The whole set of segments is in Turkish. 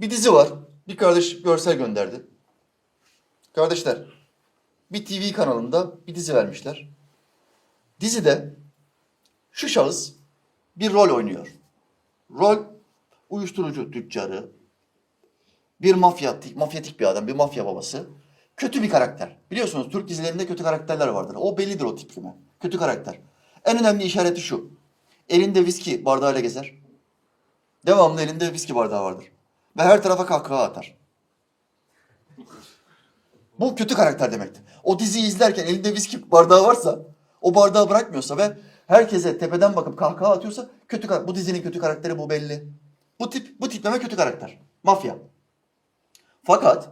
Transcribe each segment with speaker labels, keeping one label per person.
Speaker 1: Bir dizi var. Bir kardeş görsel gönderdi. Kardeşler, bir TV kanalında bir dizi vermişler. Dizide şu şahıs bir rol oynuyor. Rol uyuşturucu tüccarı, bir mafyatik, mafyatik bir adam, bir mafya babası. Kötü bir karakter. Biliyorsunuz Türk dizilerinde kötü karakterler vardır. O bellidir o tipleme. Kötü karakter. En önemli işareti şu. Elinde viski bardağıyla gezer. Devamlı elinde viski bardağı vardır. Ve her tarafa kahkaha atar. Bu kötü karakter demektir. O diziyi izlerken elinde viski bardağı varsa, o bardağı bırakmıyorsa ve herkese tepeden bakıp kahkaha atıyorsa kötü bu dizinin kötü karakteri bu belli. Bu tip bu tipleme kötü karakter. Mafya. Fakat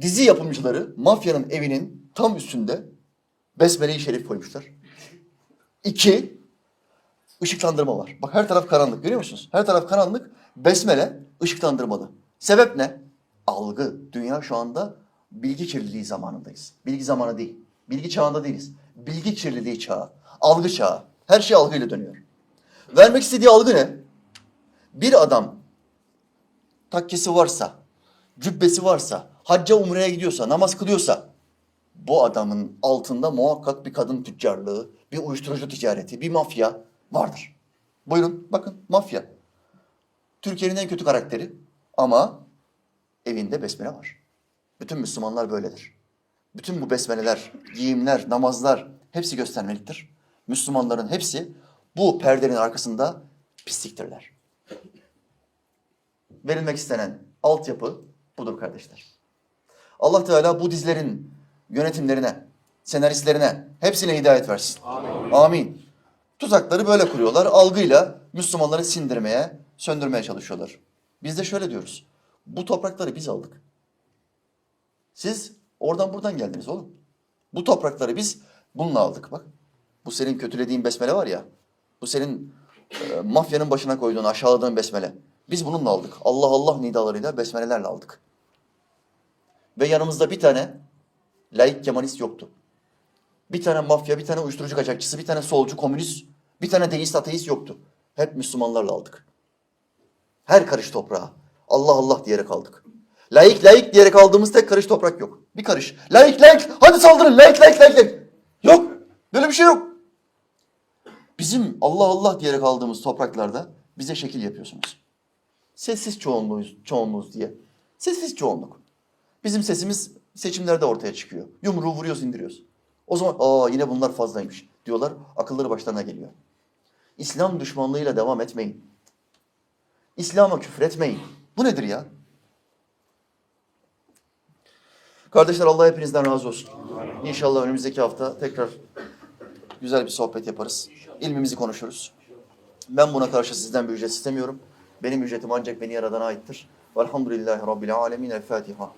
Speaker 1: dizi yapımcıları mafyanın evinin tam üstünde Besmele-i Şerif koymuşlar. İki, ışıklandırma var. Bak her taraf karanlık görüyor musunuz? Her taraf karanlık, besmele ışıklandırmalı. Sebep ne? Algı. Dünya şu anda bilgi kirliliği zamanındayız. Bilgi zamanı değil. Bilgi çağında değiliz. Bilgi kirliliği çağı. Algı çağı. Her şey algıyla dönüyor. Vermek istediği algı ne? Bir adam takkesi varsa, cübbesi varsa, hacca umreye gidiyorsa, namaz kılıyorsa bu adamın altında muhakkak bir kadın tüccarlığı, bir uyuşturucu ticareti, bir mafya vardır. Buyurun bakın mafya. Türkiye'nin en kötü karakteri ama evinde besmele var. Bütün Müslümanlar böyledir. Bütün bu besmeleler, giyimler, namazlar hepsi göstermeliktir. Müslümanların hepsi bu perdenin arkasında pisliktirler. Verilmek istenen altyapı budur kardeşler. Allah Teala bu dizlerin yönetimlerine, senaristlerine hepsine hidayet versin. Amin. Tuzakları böyle kuruyorlar. Algıyla Müslümanları sindirmeye, söndürmeye çalışıyorlar. Biz de şöyle diyoruz. Bu toprakları biz aldık. Siz oradan buradan geldiniz oğlum. Bu toprakları biz bununla aldık bak. Bu senin kötülediğin besmele var ya. Bu senin e, mafyanın başına koyduğun, aşağıladığın besmele. Biz bununla aldık. Allah Allah nidalarıyla, besmelelerle aldık. Ve yanımızda bir tane laik kemalist yoktu. Bir tane mafya, bir tane uyuşturucu kaçakçısı, bir tane solcu, komünist, bir tane deist, ateist yoktu. Hep Müslümanlarla aldık. Her karış toprağa. Allah Allah diyerek aldık. Laik laik diyerek aldığımız tek karış toprak yok. Bir karış. Laik laik hadi saldırın laik laik laik laik. Yok. Böyle bir şey yok. Bizim Allah Allah diyerek aldığımız topraklarda bize şekil yapıyorsunuz. Sessiz çoğunluğuz, çoğunluğuz diye. Sessiz çoğunluk. Bizim sesimiz seçimlerde ortaya çıkıyor. Yumruğu vuruyoruz indiriyoruz. O zaman aa yine bunlar fazlaymış diyorlar. Akılları başlarına geliyor. İslam düşmanlığıyla devam etmeyin. İslam'a küfür etmeyin. Bu nedir ya? Kardeşler Allah hepinizden razı olsun. İnşallah önümüzdeki hafta tekrar güzel bir sohbet yaparız. İlmimizi konuşuruz. Ben buna karşı sizden bir ücret istemiyorum. Benim ücretim ancak beni yaradana aittir. Velhamdülillahi Rabbil alemin. El Fatiha.